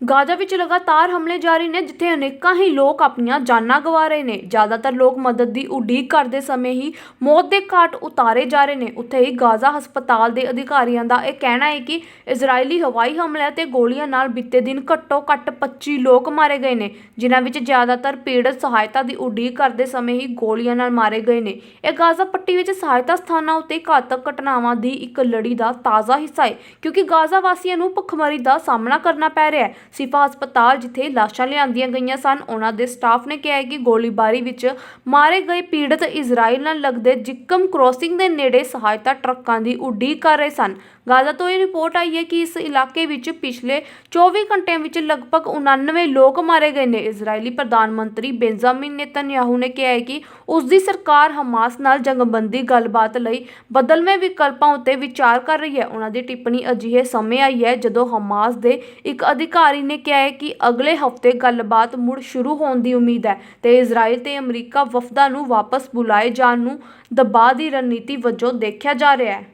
Gaza ਵਿੱਚ ਲਗਾਤਾਰ ਹਮਲੇ ਜਾਰੀ ਨੇ, ਜਿੱਥੇ ਅਨੇਕਾਂ ਹੀ ਲੋਕ ਆਪਣੀਆਂ ਜਾਨਾਂ ਗਵਾ ਰਹੇ ਨੇ। ਜ਼ਿਆਦਾਤਰ ਲੋਕ ਮਦਦ ਦੀ ਉਡੀਕ ਕਰਦੇ ਸਮੇਂ ਹੀ ਮੌਤ ਦੇ ਘਾਟ ਉਤਾਰੇ ਜਾ ਰਹੇ ਨੇ। ਉੱਥੇ ਹੀ ਗਾਜ਼ਾ ਹਸਪਤਾਲ ਦੇ ਅਧਿਕਾਰੀਆਂ ਦਾ ਇਹ ਕਹਿਣਾ ਹੈ ਕਿ ਇਜ਼ਰਾਈਲੀ ਹਵਾਈ ਹਮਲਿਆਂ ਤੇ ਗੋਲੀਆਂ ਨਾਲ ਬੀਤੇ ਦਿਨ ਘੱਟੋ ਘੱਟ 25 ਲੋਕ ਮਾਰੇ ਗਏ ਨੇ, ਜਿਨ੍ਹਾਂ ਵਿੱਚ ਜ਼ਿਆਦਾਤਰ ਪੀੜਤ ਸਹਾਇਤਾ ਦੀ ਉਡੀਕ ਕਰਦੇ ਸਮੇਂ ਹੀ ਗੋਲੀਆਂ ਨਾਲ ਮਾਰੇ ਗਏ ਨੇ। ਇਹ ਗਾਜ਼ਾ ਪੱਟੀ ਵਿੱਚ ਸਹਾਇਤਾ ਸਥਾਨਾਂ ਉੱਤੇ ਘਾਤਕ ਘਟਨਾਵਾਂ ਦੀ ਇੱਕ ਲੜੀ ਦਾ ਤਾਜ਼ਾ ਹਿੱਸਾ ਹੈ, ਕਿਉਂਕਿ ਗਾਜ਼ਾ ਵਾਸੀਆਂ ਨੂੰ ਭੁੱਖਮਰੀ ਦਾ ਸਾਹਮਣਾ ਕਰਨਾ ਪੈ ਰਿਹਾ ਹੈ। ਸਿਫਾ ਹਸਪਤਾਲ ਜਿੱਥੇ ਲਾਸ਼ਾਂ ਲਿਆਂਦੀਆਂ ਗਈਆਂ ਸਨ, ਉਹਨਾਂ ਦੇ ਸਟਾਫ ਨੇ ਕਿਹਾ ਹੈ ਕਿ ਗੋਲੀਬਾਰੀ ਵਿੱਚ ਮਾਰੇ ਗਏ ਪੀੜਤ ਇਜ਼ਰਾਈਲ ਨਾਲ ਲੱਗਦੇ ਜਿਕਮ ਕ੍ਰੋਸਿੰਗ ਦੇ ਨੇੜੇ ਸਹਾਇਤਾ ਟਰੱਕਾਂ ਦੀ ਉਡੀਕ ਕਰ ਰਹੇ ਸਨ। ਗਾਜ਼ਾ ਤੋਂ ਇਹ ਰਿਪੋਰਟ ਆਈ ਹੈ ਕਿ ਇਸ ਇਲਾਕੇ ਵਿੱਚ ਪਿਛਲੇ 24 ਘੰਟਿਆਂ ਵਿੱਚ ਲਗਭਗ 99 ਲੋਕ ਮਾਰੇ ਗਏ ਨੇ। ਇਜ਼ਰਾਈਲੀ ਪ੍ਰਧਾਨ ਮੰਤਰੀ ਬੈਂਜ਼ਾਮਿਨ ਨੇਤਨਯਾਹੂ ਨੇ ਕਿਹਾ ਹੈ ਕਿ ਉਸ ਦੀ ਸਰਕਾਰ ਹਮਾਸ ਨਾਲ ਜੰਗਬੰਦੀ ਗੱਲਬਾਤ ਲਈ ਬਦਲਵੇਂ ਵਿਕਲਪਾਂ ਉੱਤੇ ਵਿਚਾਰ ਕਰ ਰਹੀ ਹੈ। ਉਹਨਾਂ ਦੀ ਟਿੱਪਣੀ ਅਜਿਹੇ ਸਮੇਂ ਆਈ ਹੈ ਜਦੋਂ ਹਮਾਸ ਦੇ ਇੱਕ ਅਧਿਕਾਰੀ ਨੇ ਕਿਹਾ ਹੈ ਕਿ ਅਗਲੇ ਹਫ਼ਤੇ ਗੱਲਬਾਤ ਮੁੜ ਸ਼ੁਰੂ ਹੋਣ ਦੀ ਉਮੀਦ ਹੈ ਤੇ ਇਜ਼ਰਾਈਲ ਤੇ ਅਮਰੀਕਾ ਵਫਦਾਂ ਨੂੰ ਵਾਪਸ ਬੁਲਾਏ ਜਾਣ ਨੂੰ ਦਬਾਅ ਦੀ ਰਣਨੀਤੀ ਵਜੋਂ ਦੇਖਿਆ ਜਾ ਰਿਹਾ ਹੈ।